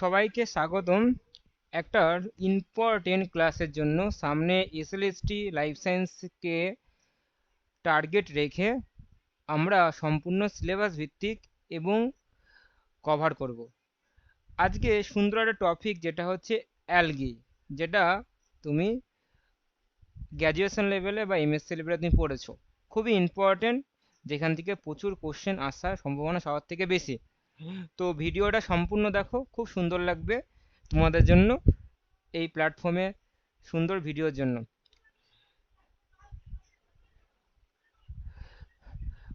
সবাইকে স্বাগতম। একটা ইম্পর্টেন্ট ক্লাসের জন্য সামনে এসএলএসটি লাইফ সায়েন্সকে টার্গেট রেখে আমরা সম্পূর্ণ সিলেবাস ভিত্তিক এবং কভার করব। আজকে সুন্দর একটা টপিক যেটা হচ্ছে অ্যালগি যেটা তুমি গ্র্যাজুয়েশন লেভেলে বা এমএসসি লেভেলে তুমি পড়েছো। খুবই ইম্পর্টেন্ট যেখান থেকে প্রচুর কোশ্চেন আসার সম্ভাবনা সবার থেকে বেশি। তো ভিডিওটা সম্পূর্ণ দেখো, খুব সুন্দর লাগবে তোমাদের জন্য এই প্ল্যাটফর্মে সুন্দর ভিডিওর জন্য।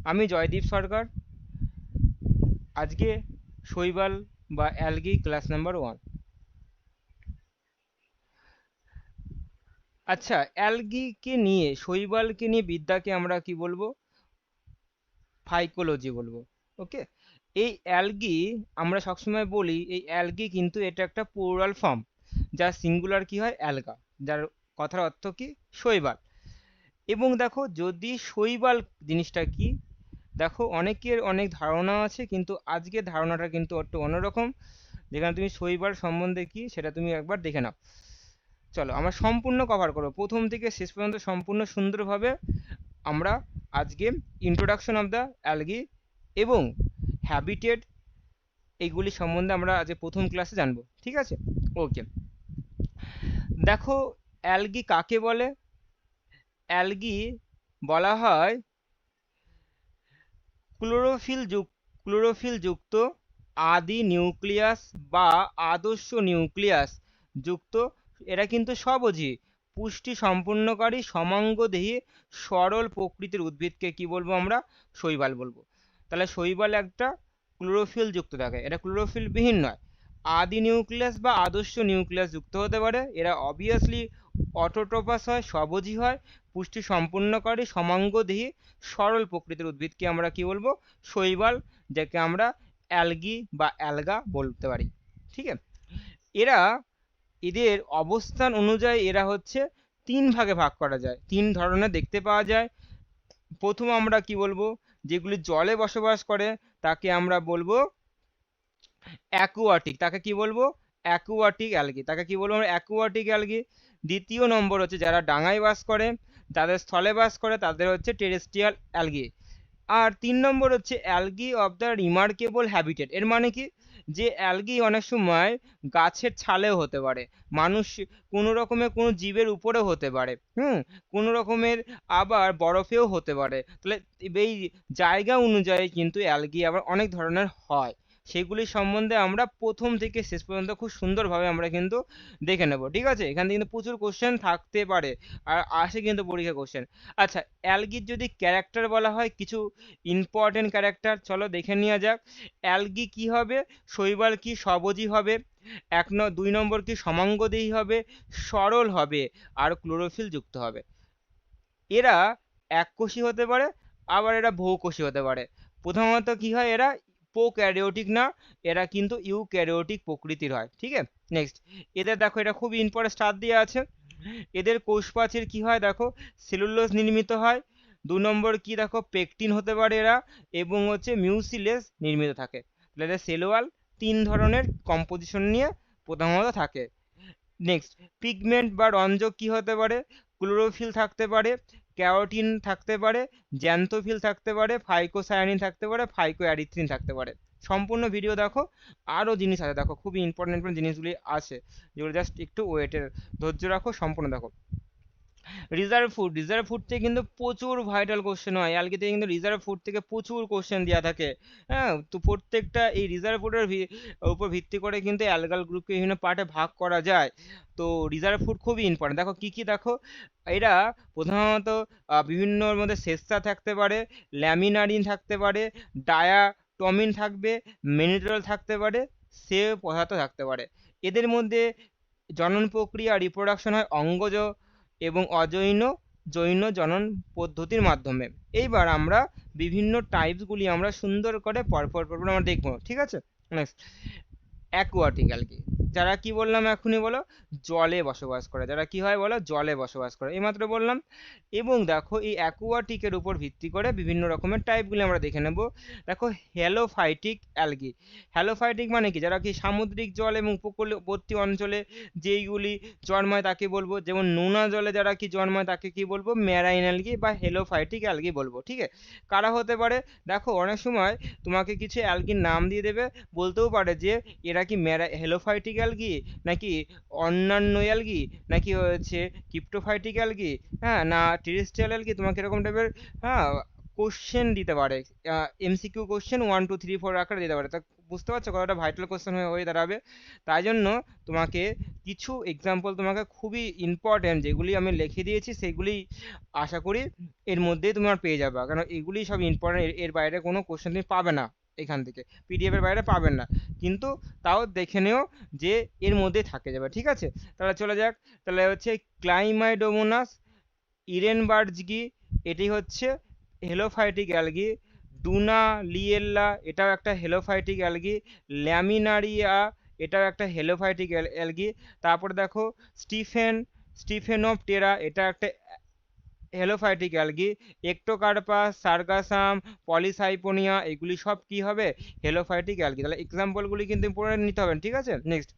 আমি জয়দীপ সরকার। আজকে শৈবাল বা অ্যালগি ক্লাস নাম্বার ওয়ান আচ্ছা অ্যালগিকে নিয়ে, শৈবালকে নিয়ে বিদ্যাকে আমরা কি বলব? ফাইকোলজি বলব ওকে এই অ্যালগি আমরা সবসময় বলি, এই অ্যালগি কিন্তু এটা একটা প্লুরাল ফর্ম যার সিঙ্গুলার কি হয়? অ্যালগা যার কথার অর্থ কি? শৈবাল। এবং দেখো, যদি শৈবাল জিনিসটা কি? দেখো, অনেকের অনেক ধারণা আছে, কিন্তু আজকে ধারণাটা কিন্তু একটু অন্যরকম। যেখানে তুমি শৈবাল সম্বন্ধে কি, সেটা তুমি একবার দেখে নাও। চলো, আমরা সম্পূর্ণ কভার করব। প্রথম থেকে শেষ পর্যন্ত সম্পূর্ণ সুন্দরভাবে আমরা আজকে ইন্ট্রোডাকশন অফ দ্য অ্যালগি এবং হ্যাবিটেট এইগুলি সম্বন্ধে আমরা আজকে প্রথম ক্লাসে জানব, ঠিক আছে? ওকে দেখো অ্যালগি কাকে বলে? অ্যালগি বলা হয় ক্লোরোফিল ক্লোরোফিল যুক্ত আদি নিউক্লিয়াস বা আদর্শ নিউক্লিয়াস যুক্ত, এরা কিন্তু স্বভোজী পুষ্টি সম্পূর্ণকারী সমাঙ্গদেহী, সরল প্রকৃতির উদ্ভিদকে কি বলব আমরা? শৈবাল বলব। তাহলে শৈবাল একটা ক্লোরোফিল যুক্ত থাকে। এটা ক্লোরোফিল বিহীন নয়। আদি নিউক্লিয়াস বা আদর্শ নিউক্লিয়াস যুক্ত হতে পারে। এরা অবভিয়াসলি অটোট্রোপাস হয়, সবজি হয়, পুষ্টি সম্পূর্ণকারী সমাঙ্গদেহী, সরল প্রকৃতির উদ্ভিদকে আমরা কি বলব? শৈবাল, যাকে আমরা অ্যালগি বা অ্যালগা বলতে পারি। ঠিক আছে? এরা, এদের অবস্থান অনুযায়ী এরা হচ্ছে তিন ভাগে ভাগ করা যায়। তিন ধরনের দেখতে পাওয়া যায়। প্রথম আমরা কি বলব? যেগুলি জলে বসবাস করে, তাকে আমরা বলব অ্যাকুয়াটিক তাকে কি বলব? অ্যাকুয়াটিক অ্যালগি তাকে কি বলব অ্যাকুয়াটিক অ্যালগি দ্বিতীয় নম্বর হচ্ছে যারা ডাঙায় বাস করে তাদের স্থলে বাস করে, তাদের হচ্ছে টেরেস্ট্রিয়াল অ্যালগি আর তিন নম্বর হচ্ছে algae of the remarkable habitat এর মানে কি? যে অ্যালগি অনেক সময় গাছের ছালেও হতে পারে। মানুষ কোনো রকমের কোনো জীবের উপরেও হতে পারে। হুম? কোনো রকমের আবার বরফেও হতে পারে। তাহলে এই জায়গা অনুযায়ী কিন্তু অ্যালগি আবার অনেক ধরনের হয়। সেগুলি সম্বন্ধে আমরা প্রথম থেকে শেষ পর্যন্ত খুব সুন্দরভাবে আমরা কিন্তু দেখে নেব, ঠিক আছে? এখান থেকে কিন্তু প্রচুর কোশ্চেন থাকতে পারে, আর আসে কিন্তু পরীক্ষা কোশ্চেন আচ্ছা অ্যালগির যদি ক্যারেক্টার বলা হয়, কিছু ইম্পর্টেন্ট ক্যারেক্টার চলো দেখে নেওয়া যাক। অ্যালগি কি হবে? শৈবাল কি স্বভোজী হবে? এক ন, দুই নম্বর কি সমাঙ্গ সমাঙ্গদেহী হবে? সরল হবে, আর ক্লোরোফিল যুক্ত হবে। এরা এককোষী হতে পারে, আবার এরা বহুকোষী হতে পারে। প্রথমত কি হয় এরা প্রোক্যারিওটিক না, এরা কিন্তু ইউক্যারিওটিক প্রকৃতির হয়, ঠিক আছে? নেক্সট এদের দেখো এটা খুব ইম্পর্টেন্ট স্টার দিয়ে আছে। এদের কোষ প্রাচীর কি হয় দেখো? সেলুলোজ নির্মিত হয়। দু নম্বর কি দেখো? পেকটিন হতে পারে এরা, এবং হচ্ছে মিউসিলেস নির্মিত থাকে। তাহলে সেলওয়াল তিন ধরনের কম্পোজিশন নিয়ে প্রধানত থাকে। নেক্সট পিগমেন্ট বা রঞ্জক কি হতে পারে? ক্লোরোফিল থাকতে পারে। ক্যারোটিন থাকতে পারে, জ্যান্থোফিল থাকতে পারে, ফাইকোসায়ানিন থাকতে পারে ফাইকো অ্যারিথ্রিন থাকতে পারে। সম্পূর্ণ ভিডিও দেখো, আরও জিনিস আছে, দেখো, খুবই ইম্পর্টেন্ট ইম্পর্টেন্ট জিনিসগুলি আছে। যেগুলো জাস্ট একটু ওয়েটের ধৈর্য রাখো, সম্পূর্ণ দেখো। রিজার্ভ ফুড রিজার্ভ ফুড থেকে কিন্তু প্রচুর ভাইটাল কোশ্চেন হয়। অ্যালগি থেকে কিন্তু রিজার্ভ ফুড থেকে প্রচুর কোশ্চেন দেওয়া থাকে। হ্যাঁ তো প্রত্যেকটা এই রিজার্ভ ফুডের উপর ভিত্তি করে কিন্তু অ্যালগাল গ্রুপকে বিভিন্ন পার্টে ভাগ করা যায়। তো রিজার্ভ ফুড খুবই ইম্পর্টেন্ট দেখো কি কি দেখো? এরা প্রধানত বিভিন্নর মধ্যে সেসা থাকতে পারে ল্যামিনারিন থাকতে পারে ডায়াটমিন থাকবে মেনিট্রল থাকতে পারে, সে পদার্থ থাকতে পারে। এদের মধ্যে জনন প্রক্রিয়া রিপ্রোডাকশন হয়, অঙ্গজ এবং অজৈন, জৈন জনন পদ্ধতির মাধ্যমে। এইবার আমরা বিভিন্ন টাইপসগুলি আমরা সুন্দর করে পরপর পরপর আমরা দেখব, ঠিক আছে? নেক্সট অ্যাকুয়াটিক অ্যালগি যারা কি বললাম এখনই বলো? জলে বসবাস করে। যারা কি হয় বলো? জলে বসবাস করে। এইমাত্র বললাম, এবং দেখো এই অ্যাকুয়াটিকের উপর ভিত্তি করে বিভিন্ন রকমের টাইপগুলি আমরা দেখে নেব। দেখো হ্যালোফাইটিক অ্যালগি হ্যালোফাইটিক মানে কি? যারা কি সামুদ্রিক জল এবং উপকূলবর্তী অঞ্চলে যেইগুলি জন্মায় তাকে বলব। যেমন নোনা জলে যারা কি জন্মায় তাকে কি বলব? ম্যারাইন অ্যালগি বা হেলোফাইটিক অ্যালগি বলব, ঠিক আছে? কারা হতে পারে? দেখো অনেক সময় তোমাকে কিছু অ্যালগির নাম দিয়ে দেবে। বলতেও পারে যে এরা কি ম্যারা হেলোফাইটিক অ্যালগি নাকি অন্যান্য অ্যালগি নাকি হচ্ছে ক্রিপ্টোফাইটিক অ্যালগি হ্যাঁ না টেরেস্ট্রিয়াল অ্যালগি তোমাকে এরকম টাইপের হ্যাঁ কোশ্চেন দিতে পারে। MCQ question one two three four আকারে দিতে পারে। তা বুঝতে পারছ কতটা ভাইটাল কোশ্চেন হয়ে হয়ে দাঁড়াবে? তাই জন্য তোমাকে কিছু এক্সাম্পল তোমাকে খুবই ইম্পর্টেন্ট যেগুলি আমি লিখে দিয়েছি, সেগুলি আশা করি এর মধ্যেই তোমার পেয়ে যাবে। কারণ এগুলি সব ইম্পর্টেন্ট এর বাইরে কোনো কোশ্চেন তুমি পাবে না। এখান থেকে। পিডিএফ এর বাইরে পাবেন না। কিন্তু তাও দেখে নিও যে এর মধ্যে থাকে যাবে, ঠিক আছে? তাহলে চলে যাক। তাহলে হচ্ছে ক্লাইমাইডোমোনাস ইরেনবার্জগি এটি হচ্ছে হেলোফাইটিক অ্যালগি ডুনা লিয়েল্লা এটাও একটা হেলোফাইটিক অ্যালগি ল্যামিনারিয়া এটাও একটা হেলোফাইটিক অ্যালগি তারপরে দেখো স্টিফেন স্টিফেনোপটেরা এটা একটা halophytic algae Ectocarpus Sargassum Polysiphonia এগুলি সব কি হবে? হেলোফাইটিক অ্যালগি তাহলে এক্সাম্পলগুলি কিন্তু পড়ে নিতে হবে। ঠিক আছে? নেক্সট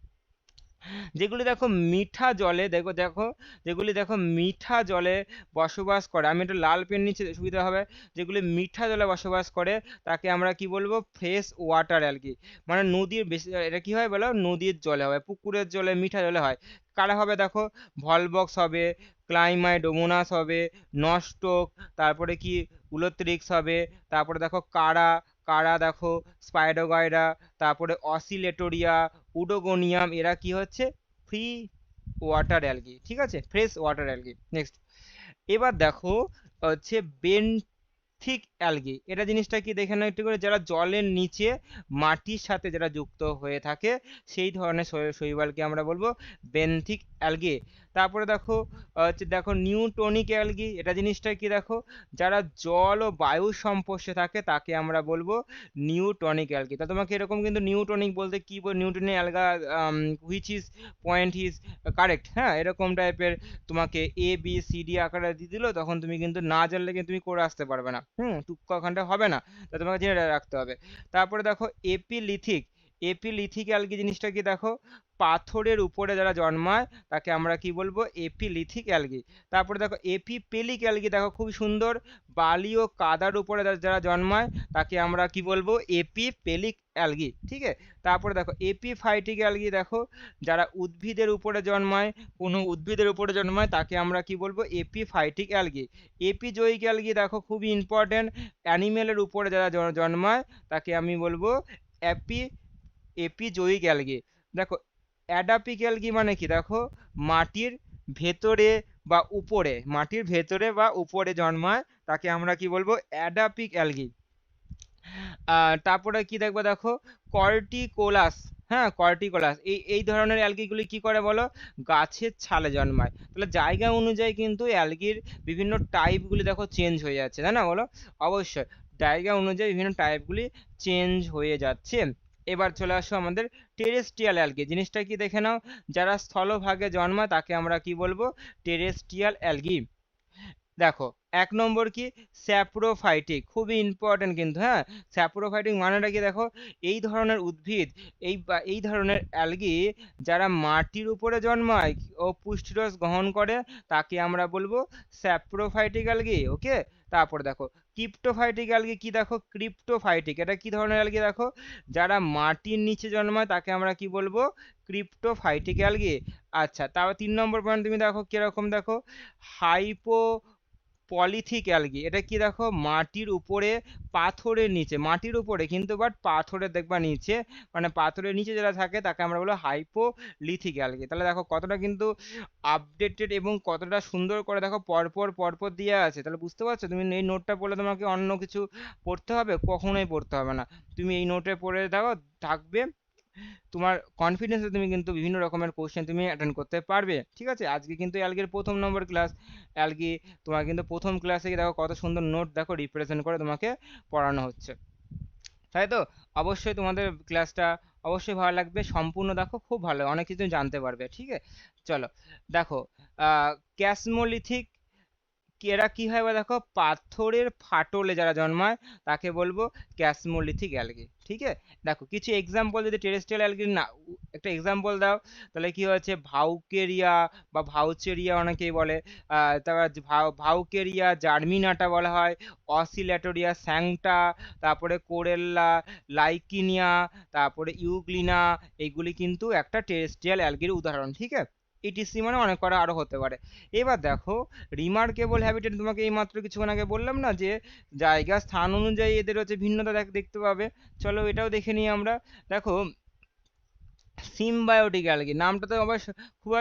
যেগুলি দেখো মিঠা জলে, দেখো দেখো, যেগুলি দেখো মিঠা জলে বসবাস করে। আমি একটু লাল পেন নিচ্ছি সুবিধা হবে। যেগুলি মিঠা জলে বসবাস করে, তাকে আমরা কি বলব? Fresh water algae. মানে নদীর বেশি, এটা কি হয় বলো? নদীর জলে হয়, পুকুরের জলে, মিঠা জলে হয়। কারা হবে দেখো? ভলবক্স হবে, ক্লাইমাইডোমোনাস হবে নস্টক তারপরে কি? উলোত্রিক্স হবে, তারপরে দেখো কারা কারা দেখো? স্পাইডোগাইরা, তারপরে অসিলেটোরিয়া, উডোগোনিয়াম, এরা কি হচ্ছে? ফ্রি ওয়াটার অ্যালগি, ঠিক আছে? Fresh water algae. নেক্সট। এবার দেখো, হচ্ছে বেন্থিক অ্যালগি। এটা জিনিসটা কি দেখে নাও একটু করে, যারা জলের নিচে মাটির সাথে যারা যুক্ত হয়ে থাকে, সেই ধরনের শৈবালকে আমরা বলব বেন্থিক অ্যালগি। তারপরে দেখো, হচ্ছে দেখো নিউটনিক অ্যালগি। এটা জিনিসটা কি দেখো, যারা জল ও বায়ু সংস্পর্শে থাকে, তাকে আমরা বলব নিউটনিক অ্যালগি। তা তোমাকে এরকম কিন্তু নিউটনিক বলতে কি বল neustonic alga which is point is correct হ্যাঁ? এরকম টাইপের তোমাকে এ বি সি ডি আকারে দিয়ে দিল, তখন তুমি কিন্তু না জানলে কিন্তু তুমি করে আসতে পারবে না। হুম টুক্কা ওখানটা হবে না। তা তোমাকে জেনে রাখতে হবে। তারপরে দেখো, এপিলিথিক। এপিলিথিক অ্যালগি জিনিসটা কি দেখো? পাথরের উপরে যারা জন্মায়, তাকে আমরা কি বলব? এপিলিথিক অ্যালগি তারপরে দেখো এপিপেলিক অ্যালগি দেখো? খুব সুন্দর। বালি ও কাদার উপরে যারা জন্মায়, তাকে আমরা কি বলব? এপিপেলিক অ্যালগি ঠিক আছে? তারপরে দেখো এপিফাইটিক অ্যালগি দেখো, যারা উদ্ভিদের উপরে জন্মায়, কোনো উদ্ভিদের উপরে জন্মায়, তাকে আমরা কি বলব? এপিফাইটিক অ্যালগি এপিজয়িক অ্যালগি দেখো খুবই ইম্পর্টেন্ট অ্যানিমেলের উপরে যারা জন্মায়, তাকে আমি বলব অ্যাপি এপিজয়িক অ্যালগি দেখো অ্যাডাপিক অ্যালগি মানে কি? দেখো, মাটির ভেতরে বা উপরে, মাটির ভেতরে বা উপরে জন্মায়, তাকে আমরা কি বলব? অ্যাডাপিক অ্যালগি তারপরে কি দেখব দেখো? কর্টিকোলাস হ্যাঁ? কর্টিকোলাস এই এই ধরনের অ্যালগিগুলি কি করে বলো? গাছের ছালে জন্মায়। তাহলে জায়গা অনুযায়ী কিন্তু অ্যালগির বিভিন্ন টাইপগুলি দেখো চেঞ্জ হয়ে যাচ্ছে, তাই না বলো? অবশ্যই, জায়গা অনুযায়ী বিভিন্ন টাইপগুলি চেঞ্জ হয়ে যাচ্ছে। এবার চলে আসো আমাদের টেরেস্ট্রিয়াল অ্যালগি, জিনিসটা কি দেখে নাও? যারা স্থলভাগে জন্মায় তাকে আমরা কি বলব? Terrestrial algae. দেখো এক নম্বর কি? স্যাপ্রোফাইটিক। খুবই ইম্পর্টেন্ট কিন্তু হ্যাঁ? স্যাপ্রোফাইটিক মানেটা কি দেখো? এই ধরনের উদ্ভিদ, এই এই ধরনের অ্যালগি যারা মাটির উপরে জন্মায় ও পুষ্টিরস গ্রহণ করে, তাকে আমরা বলব স্যাপ্রোফাইটিক অ্যালগি, ওকে? তারপর দেখো, ক্রিপ্টোফাইটিক অ্যালগি কি দেখো? ক্রিপ্টোফাইটিক, এটা কি ধরনের অ্যালগি দেখো? যারা মাটির নিচে জন্মায়, তাকে আমরা কি বলব? Cryptophytic algae. আচ্ছা তারপর তিন নম্বর পয়েন্ট তুমি দেখো, কীরকম দেখো? Hypolithic algae. এটা কি দেখো? মাটির উপরে পাথরের নিচে, মাটির উপরে কিন্তু বাট পাথরের দেখবা নিচে মানে পাথরের নিচে যারা থাকে তাকে আমরা বলব হাইপোলিথিক অ্যালগি। তাহলে দেখো কতটা কিন্তু আপডেটেড এবং কতটা সুন্দর করে দেখো পরপর পরপর দিয়ে আছে। তাহলে বুঝতে পারছ? তুমি এই নোটটা পড়লে তোমাকে অন্য কিছু পড়তে হবে? কখনোই পড়তে হবে না। তুমি এই নোটে পড়ে দেখো, থাকবে তোমার কনফিডেন্সে তুমি কিন্তু বিভিন্ন রকমের কোশ্চেন তুমি অ্যাটেন্ড করতে পারবে। ঠিক আছে? আজকে কিন্তু অ্যালগির প্রথম নম্বর ক্লাস অ্যালগি তোমার কিন্তু প্রথম ক্লাসে দেখো কত সুন্দর নোট দেখো রিপ্রেজেন্ট করে তোমাকে পড়ানো হচ্ছে। তাই তো? অবশ্যই তোমাদের ক্লাসটা অবশ্যই ভালো লাগবে। সম্পূর্ণ দেখো খুব ভালো। অনেক কিছু জানতে পারবে। ঠিক আছে চলো। দেখো ক্যাসমোলিথিক এরা কি হয় বা দেখো, পাথরের ফাটলে যারা জন্মায়, তাকে বলব ক্যাসমোলিথিক অ্যালগি, ঠিক আছে? দেখো, কিছু এক্সাম্পল যদি টেরেস্ট্রিয়াল অ্যালগির না, একটা এক্সাম্পল দাও, তাহলে কি হচ্ছে ভাউকেরিয়া বা ভাউচেরিয়া অনেকেই বলে তারপর ভাউকেরিয়া জার্মিনাটা বলা হয়, অসিলেটোরিয়া স্যাংটা, তারপরে কোরেল্লা, লাইকিনিয়া, তারপরে ইউগ্লিনা এগুলি কিন্তু একটা টেরেস্ট্রিয়াল অ্যালগির উদাহরণ, ঠিক আছে? ইটিসি মানে অনেক করা আরও হতে পারে। এবার দেখো রিমার্কেবল হ্যাবিটেট তোমাকে এই মাত্র কিছুক্ষণ আগে বললাম না যে, জায়গা, স্থান অনুযায়ী এদের হচ্ছে ভিন্নতা দেখ, দেখতে পাবে। চলো এটাও দেখে নিই আমরা। দেখো সিমবায়োটিক অ্যালগি নামটা তো অবশ্য খুব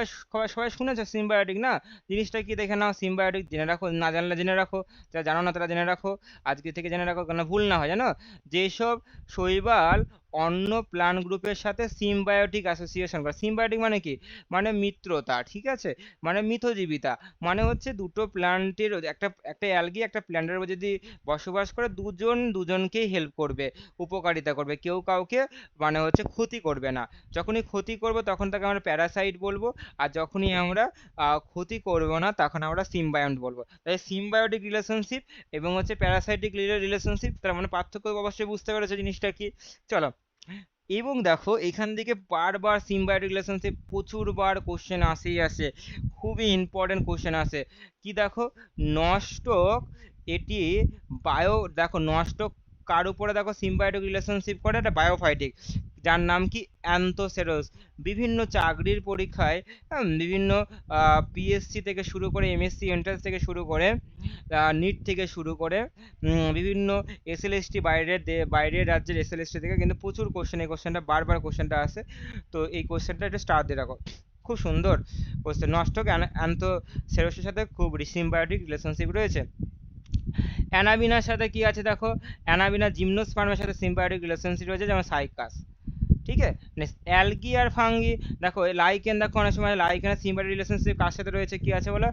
সবাই শুনেছো সিমবায়োটিক না? জিনিসটা কি দেখে নাও সিমবায়োটিক জেনে রাখো, না জানলে জেনে রাখো যারা জানো না তারা জেনে রাখো, আজকে থেকে জেনে রাখো কেন ভুল না হয়, জানো? যেসব শৈবাল অন্য প্লান্ট গ্রুপের সাথে সিমবায়োটিক অ্যাসোসিয়েশন করে। সিমবায়োটিক মানে কি? মানে মিত্রতা, ঠিক আছে? মানে মিথজীবিতা। মানে হচ্ছে দুটো প্ল্যান্টের একটা একটা অ্যালগি একটা প্ল্যান্টের উপর যদি বসবাস করে, দুজন দুজনকেই হেল্প করবে, উপকারিতা করবে। কেউ কাউকে মানে হচ্ছে ক্ষতি করবে না। যখনই ক্ষতি করবে, তখন তাকে আমরা প্যারাসাইট বলব। আর যখনই আমরা ক্ষতি করব না, তখন আমরা সিমবায়ন্ট বলব। তাই সিমবায়োটিক রিলেশনশিপ এবং হচ্ছে প্যারাসাইটিক রিলেশনশিপ তার মানে পার্থক্য অবশ্যই বুঝতে পেরেছ জিনিসটা কি? চলো। এবং দেখো, এখান থেকে বারবার সিম্বায়োটিক রিলেশনশিপ প্রচুরবার কোশ্চেন আসেই আসে। খুবই ইম্পর্টেন্ট কোশ্চেন আসে। কি দেখো, নষ্টক এটি বায়ো দেখো নষ্ট কার উপরে দেখো সিম্বায়োটিক রিলেশনশিপ করে? এটা বায়োফাইটিক যার নাম কি অ্যান্থোসেরোস বিভিন্ন চাকরির পরীক্ষায় বিভিন্ন পিএসসি থেকে শুরু করে এমএসসি এন্ট্রান্স থেকে শুরু করে নিট থেকে শুরু করে বিভিন্ন এসএলএসটি বাইরের বাইরের রাজ্যের এসএলএসটি থেকে কিন্তু প্রচুর কোশ্চেন এই কোশ্চেনটা বারবার কোশ্চেনটা আসে। তো এই কোশ্চেনটা একটু স্টার দিয়ে রাখো। খুব সুন্দর কোশ্চেন নষ্টক অ্যান্থোসেরোসের সাথে খুব সিম্বায়োটিক রিলেশনশিপ রয়েছে। অ্যানাবিনার সাথে কি আছে দেখো? অ্যানাবিনা জিমনোস্পার্মের সাথে সিম্বায়োটিক রিলেশনশিপ রয়েছে, যেমন সাইকাস। ঠিক আছে? অ্যালগি আর ফাঙ্গি দেখো লাইকেন দেখো, অনেক সময় লাইকেনের সিম্বায়োটিক রিলেশনশিপ কার সাথে রয়েছে? কি আছে বলো?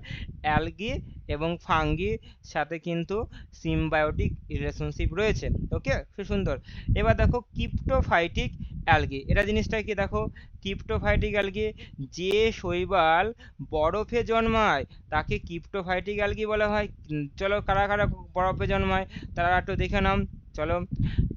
অ্যালগি এবং ফাঙ্গি সাথে কিন্তু সিম্বায়োটিক রিলেশনশিপ রয়েছে। ওকে খুব সুন্দর। এবার দেখো কিপ্টোফাইটিক অ্যালগি এটা জিনিসটা কি দেখো? কিপ্টোফাইটিক অ্যালগি যে শৈবাল বরফে জন্মায়, তাকে কিপ্টোফাইটিক অ্যালগি বলা হয়। চলো, কারা কারা বরফে জন্মায়, তারা একটু দেখে নাম চলো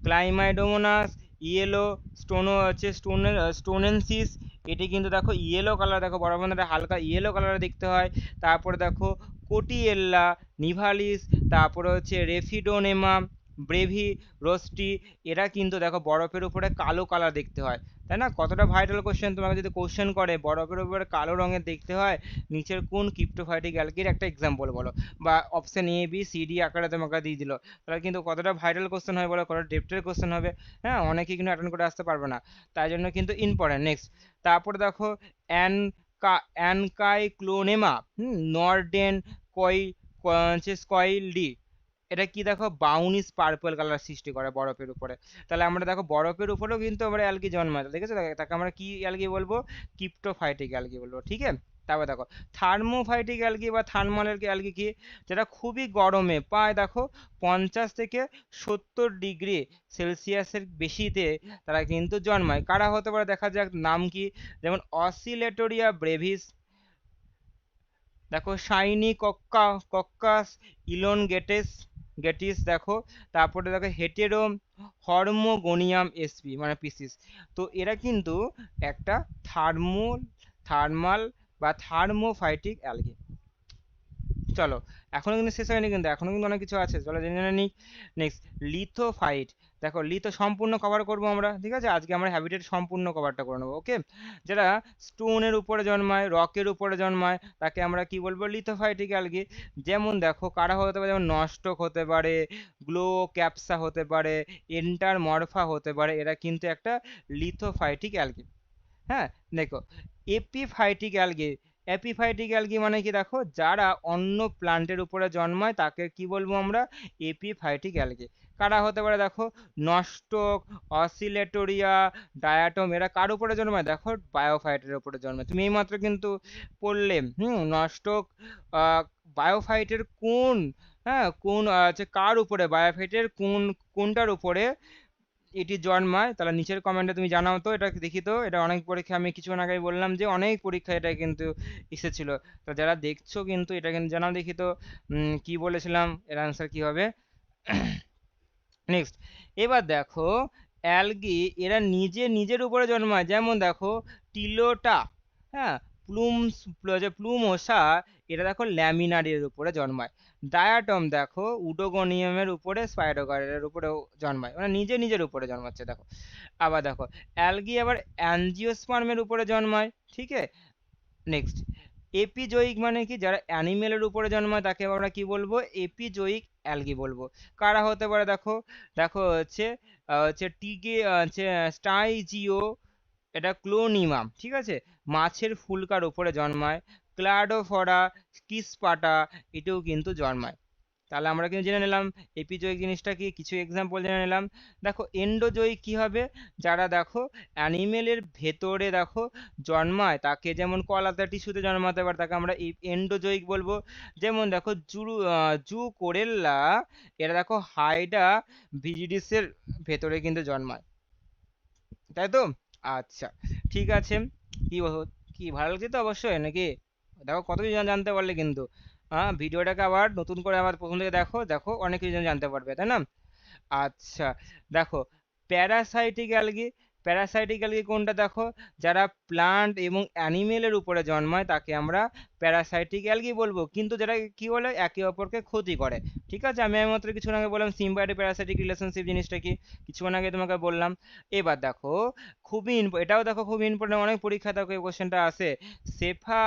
ক্লাইমাইডোমোনাস ইয়েলো স্টোনও আছে স্টোনের স্টোনেনসিস এটি কিন্তু দেখো ইয়েলো কালার দেখো বরাবর হালকা ইয়েলো কালার দেখতে হয়। তারপরে দেখো কোটিয়েল্লা, নিভালিস, তারপরে হচ্ছে রেফিডোনেমা ব্রেভি রোস্টি, এরা কিন্তু দেখো বরফের উপরে কালো কালার দেখতে হয়। তাই না? কতটা ভাইটাল কোশ্চেন তোমাকে যদি কোশ্চেন করে, বরফের উপরে কালো রঙের দেখতে হয়, নিচের কোন ক্রিপ্টোফাইটিক অ্যালগির একটা এক্সাম্পল বলো? বা option A B C D আকারে তোমাকে দিয়ে দিল। তাহলে কিন্তু কতটা ভাইটাল কোশ্চেন হবে বলো? কতটা ডেপ্টের কোশ্চেন হবে? হ্যাঁ অনেকেই কিন্তু অ্যাটেন্ড করে আসতে পারবে না। তাই জন্য কিন্তু ইম্পর্টেন্ট নেক্সট তারপরে দেখো অ্যান অ্যানকাইক্লোনেমা হুম নর্ডেন কই হচ্ছে স্কয়েলডি এটা কি দেখো বাউনিস পার্পল কালার সৃষ্টি করে বরফের উপরে। তাহলে আমরা দেখো বরফের উপরেও কিন্তু আমরা অ্যালগি জন্মায়। ঠিক দেখেছ? তাকে আমরা কি অ্যালগি বলব? কিপ্টোফাইটিক অ্যালগি বলব, ঠিক আছে? তারপর দেখো থার্মোফাইটিক অ্যালগি বা থার্মাল অ্যালগি কি? যেটা খুবই গরমে প্রায় দেখো পঞ্চাশ থেকে সত্তর ডিগ্রি সেলসিয়াসের বেশিতে তারা কিন্তু জন্মায়। কারা হতে পারে? দেখা যাক, নাম কি? যেমন অসিলেটোরিয়া ব্রেভিস দেখো শাইনি কক্কা কক্কাস ইলন গেটেস গেটিস দেখো। তারপরে দেখো হেটেরো হরমোগোনিয়াম এসপি মানে পিসিস তো এরা কিন্তু একটা থার্মোল থার্মাল বা থার্মোফাইটিক অ্যালগি চলো, এখনও কিন্তু শেষ হয়নি কিন্তু, এখনও কিন্তু অনেক কিছু আছে। চলো জেনে নিই। নেক্সট লিথোফাইট দেখো লিথো সম্পূর্ণ কভার করব আমরা, ঠিক আছে? আজকে আমরা হ্যাবিটেট সম্পূর্ণ কভারটা করে নেব ওকে যেটা স্টোনের উপরে জন্মায় রকের উপরে জন্মায়, তাকে আমরা কি বলব? লিথোফাইটিক অ্যালগি যেমন দেখো, কারা হতে পারে? যেমন নষ্টক হতে পারে গ্লো ক্যাপসা হতে পারে এন্টার মরফা হতে পারে, এরা কিন্তু একটা লিথোফাইটিক অ্যালগি হ্যাঁ দেখো এপিফাইটিক অ্যালগি এপিফাইটিক অ্যালগি মানে কি দেখো? যারা অন্য প্লান্টের উপরে জন্মায়, তাকে কি বলব আমরা? এপিফাইটিক অ্যালগি কারা হতে পারে? দেখো, নষ্টক, অসিলেটোরিয়া, ডায়াটম, এরা কার উপরে জন্মায়? দেখো, বায়োফাইটের উপরে জন্মায়। তুমি এইমাত্র কিন্তু পড়লে, হুম, নষ্টক বায়োফাইটের কোন হ্যাঁ কোন আছে কার উপরে, বায়োফাইটের কোন, কোনটার উপরে এটি জন্মায়? তাহলে নিচের কমেন্টে তুমি জানাও তো, এটা দেখি তো, এটা অনেক পরীক্ষা, আমি কিছুক্ষণ আগে বললাম যে অনেক পরীক্ষা এটা কিন্তু এসেছিল। তো যারা দেখছ কিন্তু, এটা কিন্তু জানাও দেখি তো কি বলেছিলাম, এর আনসার কি হবে? নেক্সট এবার দেখো অ্যালগি এরা নিজে নিজের উপরে জন্মায়। যেমন দেখো, টিলোটা হ্যাঁ প্লুমস যে প্লুমোসা এটা দেখো ল্যামিনারের উপরে জন্মায়। ডায়াটম দেখো উডোগোনিয়ামের উপরে স্পাইডোগারের উপরেও জন্মায়। মানে নিজে নিজের উপরে জন্মাচ্ছে, দেখো। আবার দেখো অ্যালগি আবার অ্যানজিওস্পার্মের উপরে জন্মায়, ঠিক? আছে নেক্সট এপিজোয়িক মানে কি? যারা অ্যানিমেলের উপরে জন্মায় তাকে আমরা কি বলব? এপিজোয়িক অ্যালগি বলব। কারা হতে পারে দেখো? দেখো হচ্ছে হচ্ছে টিগে হচ্ছে স্টাইজিও, এটা ক্লোনিমাম ঠিক আছে? মাছের ফুলকার উপরে জন্মায়, ক্লাডোফরা, কিসপাটা, এটাও কিন্তু জন্মায়। তাহলে আমরা কিন্তু জেনে নিলাম, এপিজোয়িক জিনিসটা কি, কিছু এক্সাম্পল জেনে নিলাম। দেখো এন্ডোজয়িক কি হবে? যারা দেখো অ্যানিমেলের ভেতরে দেখো, জন্মায়, তাকে যেমন কলাতা টিস্যুতে জন্মাতে পারে, তাকে আমরা এন্ডোজয়িক বলব। যেমন দেখো, জুরু জু কোরেল্লা, এরা দেখো, হাইডা ভিজিডিসের ভেতরে কিন্তু জন্মায়। তাই তো? আচ্ছা ঠিক আছে। কি কি ভালো লাগছে তো অবশ্যই, নাকি? দেখো, কত কিছু জানতে পারলে কিন্তু। হ্যাঁ ভিডিওটাকে আবার নতুন করে আবার প্রথম থেকে দেখো দেখো অনেক কিছু জানতে পারবে, তাই না? আচ্ছা দেখো প্যারাসাইটিক অ্যালগি প্যারাসাইটিক অ্যালগি কোনটা দেখো? যারা প্লান্ট এবং অ্যানিমেলের উপরে জন্মায় তাকে আমরা প্যারাসাইটিক অ্যালগি বলব? কিন্তু যেটা কি বলে? একে অপরকে ক্ষতি করে। ঠিক আছে? আমি মাত্র কিছুক্ষণ আগে বললাম সিম্বায়োটিক প্যারাসাইটিক রিলেশনশিপ জিনিসটা কি? কিছুক্ষণ আগে তোমাকে বললাম। এবার দেখো খুবই এটাও দেখো খুবই ইম্পর্টেন্ট অনেক পরীক্ষা দেখো এই কোশ্চেনটা আসে সেফা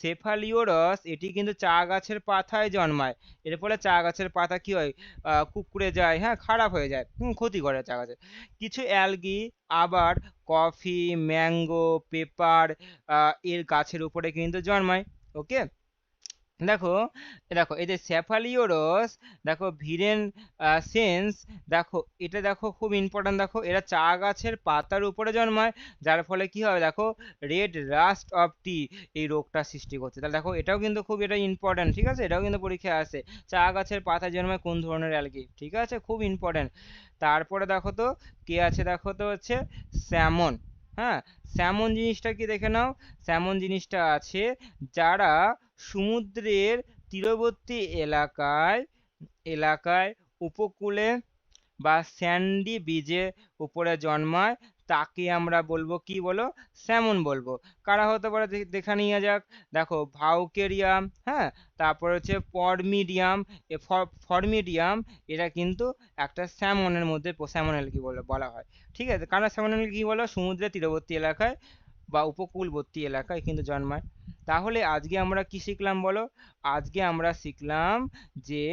সেফালিওরস এটি কিন্তু চা গাছের পাতায় জন্মায়। এর ফলে চা গাছের পাতা কি হয়? কুঁকড়ে যায় হ্যাঁ? খারাপ হয়ে যায়। হুম, ক্ষতি করে চা গাছের কিছু অ্যালগি আবার কফি ম্যাঙ্গো পেপার এর গাছের উপরে কিন্তু জন্মায়। ওকে? দেখো দেখো, এই যে স্যাফালিওরস দেখো ভিরেন সেন্স দেখো, এটা দেখো খুব ইম্পর্ট্যান্ট দেখো, এরা চা গাছের পাতার উপরে জন্মায়, যার ফলে কি হয়, দেখো রেড রাস্ট অফ টি এই রোগটা সৃষ্টি করছে। তাহলে দেখো, এটাও কিন্তু খুব এটা ইম্পর্ট্যান্ট ঠিক আছে? এটাও কিন্তু পরীক্ষায় আসে। চা গাছের পাতায় জন্মায় কোন ধরনের অ্যালগি ঠিক আছে? খুব ইম্পর্ট্যান্ট তারপরে দেখো তো, কে আছে? দেখো তো হচ্ছে স্যামন হ্যাঁ স্যামন জিনিসটা কি দেখে নাও? স্যামন জিনিসটা আছে যারা সমুদ্রের তীরবর্তী এলাকায় এলাকায় উপকূলে বা স্যান্ডি বিচে উপরে জন্মায়। তাকে আমরা বলব কি বলো? স্যামন বলব। কারা হতে পারে দেখে নিয়ে যাক। দেখো, ভাউকেরিয়াম হ্যাঁ? তারপর হচ্ছে পরমিডিয়াম ফরমিডিয়াম এরা কিন্তু একটা স্যামনের মধ্যে স্যামনেল কি বলে, বলা হয়। ঠিক আছে? কারণ স্যামনেল কি বলো? সমুদ্রের তীরবর্তী এলাকায় বা উপকূলবর্তী এলাকায় কিন্তু জন্মায়। তাহলে আজকে আমরা কি শিখলাম বলো? আজকে আমরা শিখলাম যে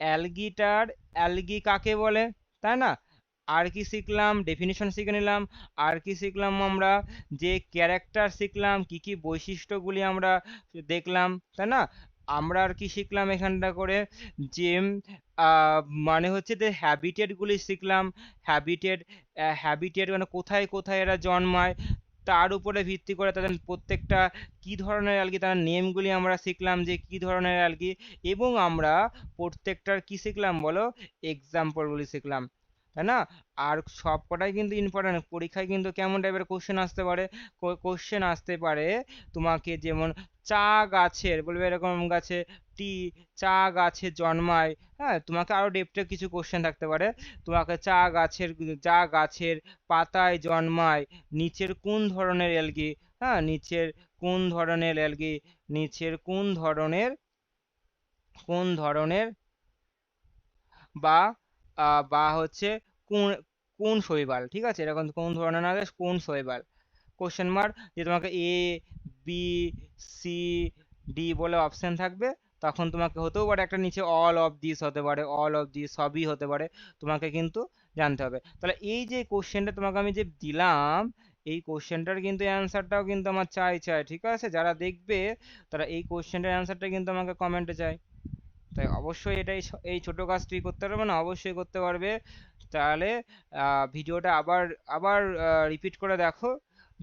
অ্যালগিটার, অ্যালগি কাকে বলে? তাই না? আর কি শিখলাম? ডেফিনিশন শিখে নিলাম। আর কি শিখলাম আমরা? যে ক্যারেক্টার শিখলাম, কি কি বৈশিষ্ট্যগুলি আমরা দেখলাম, তাই না? আমরা আর কি শিখলাম এখানটা করে? যে মানে হচ্ছে যে হ্যাবিটেট গুলি শিখলাম হ্যাবিটেট হ্যাবিটেট মানে কোথায় কোথায় এরা জন্মায়, তার উপরে ভিত্তি করে তাদের প্রত্যেকটা কি ধরনের অ্যালগি তার নেমগুলি আমরা শিখলাম, যে কি ধরনের অ্যালগি এবং আমরা প্রত্যেকটার কি শিখলাম বলো? এক্সাম্পলগুলি শিখলাম। তাই না? আর সবকটাই কিন্তু ইম্পর্টেন্ট পরীক্ষায় কিন্তু কেমন টাইপের কোশ্চেন আসতে পারে? কোশ্চেন আসতে পারে তোমাকে যেমন চা গাছের, বলবে এরকম গাছে টি, চা গাছে জন্মায় হ্যাঁ? তোমাকে আরও ডেপথে কিছু কোশ্চেন থাকতে পারে। তোমাকে চা গাছের চা গাছের পাতায় জন্মায় নিচের কোন ধরনের অ্যালগি হ্যাঁ? নিচের কোন ধরনের অ্যালগি নিচের কোন ধরনের কোন ধরনের বা বা হচ্ছে কোন কোন শৈবাল? ঠিক আছে? এরকম কোন ধরনের না কোন শৈবাল? কোশ্চেন মার্ক যে তোমাকে এ বি সি ডি বলে অপশন থাকবে, তখন তোমাকে হতেও পারে একটা নিচে অল অফ দিস হতে পারে অল অফ দিস সবই হতে পারে, তোমাকে কিন্তু জানতে হবে। তাহলে এই যে কোশ্চেনটা তোমাকে আমি যে দিলাম, এই কোশ্চেনটার কিন্তু অ্যান্সারটাও কিন্তু আমার চাই চাই, ঠিক আছে? যারা দেখবে, তারা এই কোশ্চেনটার অ্যান্সারটা কিন্তু আমাকে কমেন্টে চাই তাই অবশ্যই এটাই এই ছোট কাজটি করতে পারবে না, অবশ্যই করতে পারবে। তাহলে ভিডিওটা আবার আবার রিপিট করে দেখো।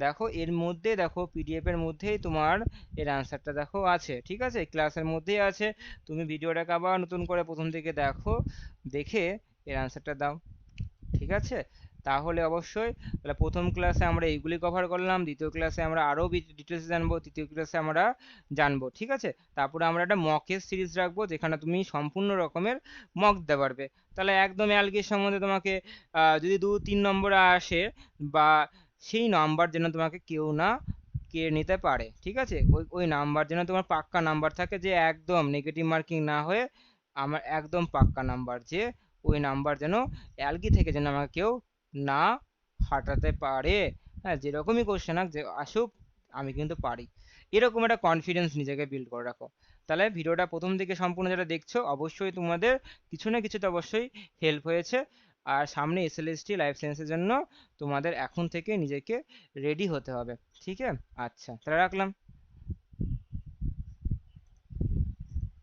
দেখো, এর মধ্যে দেখো পিডিএফ এর মধ্যেই তোমার এর অ্যান্সারটা দেখো আছে, ঠিক আছে? ক্লাসের মধ্যেই আছে। তুমি ভিডিওটাকে আবার নতুন করে প্রথম থেকে দেখো, দেখে এর অ্যান্সারটা দাও, ঠিক আছে? তাহলে অবশ্যই তাহলে প্রথম ক্লাসে আমরা এইগুলি কভার করলাম, দ্বিতীয় ক্লাসে আমরা আরও ডিটেলস জানব, তৃতীয় ক্লাসে আমরা জানব, ঠিক আছে? তারপরে আমরা একটা মকের সিরিজ রাখব, যেখানে তুমি সম্পূর্ণ রকমের মক দিতে পারবে। তাহলে একদম অ্যালগির সম্বন্ধে তোমাকে যদি দু তিন নম্বরে আসে বা সেই নাম্বার যেন তোমাকে কেউ না কেড়ে নিতে পারে, ঠিক আছে? ওই ওই নাম্বার যেন তোমার পাক্কা নাম্বার থাকে যে একদম নেগেটিভ মার্কিং না হয়ে আমার একদম পাক্কা নাম্বার যে ওই নাম্বার যেন অ্যালগি থেকে যেন আমাকে কেউ না হাঁটাতে পারে। হ্যাঁ যেরকমই কোশ্চেন যে আসুক, আমি কিন্তু পারি। এরকম একটা কনফিডেন্স নিজেকে বিল্ড করে রাখো। তাহলে ভিডিওটা প্রথম থেকে সম্পূর্ণ যারা দেখছ, অবশ্যই তোমাদের কিছু না কিছুতে অবশ্যই হেল্প হয়েছে। আর সামনে এসএলএসটি লাইফ সায়েন্সের জন্য তোমাদের এখন থেকে নিজেকে রেডি হতে হবে। ঠিক আছে? আচ্ছা তাহলে রাখলাম।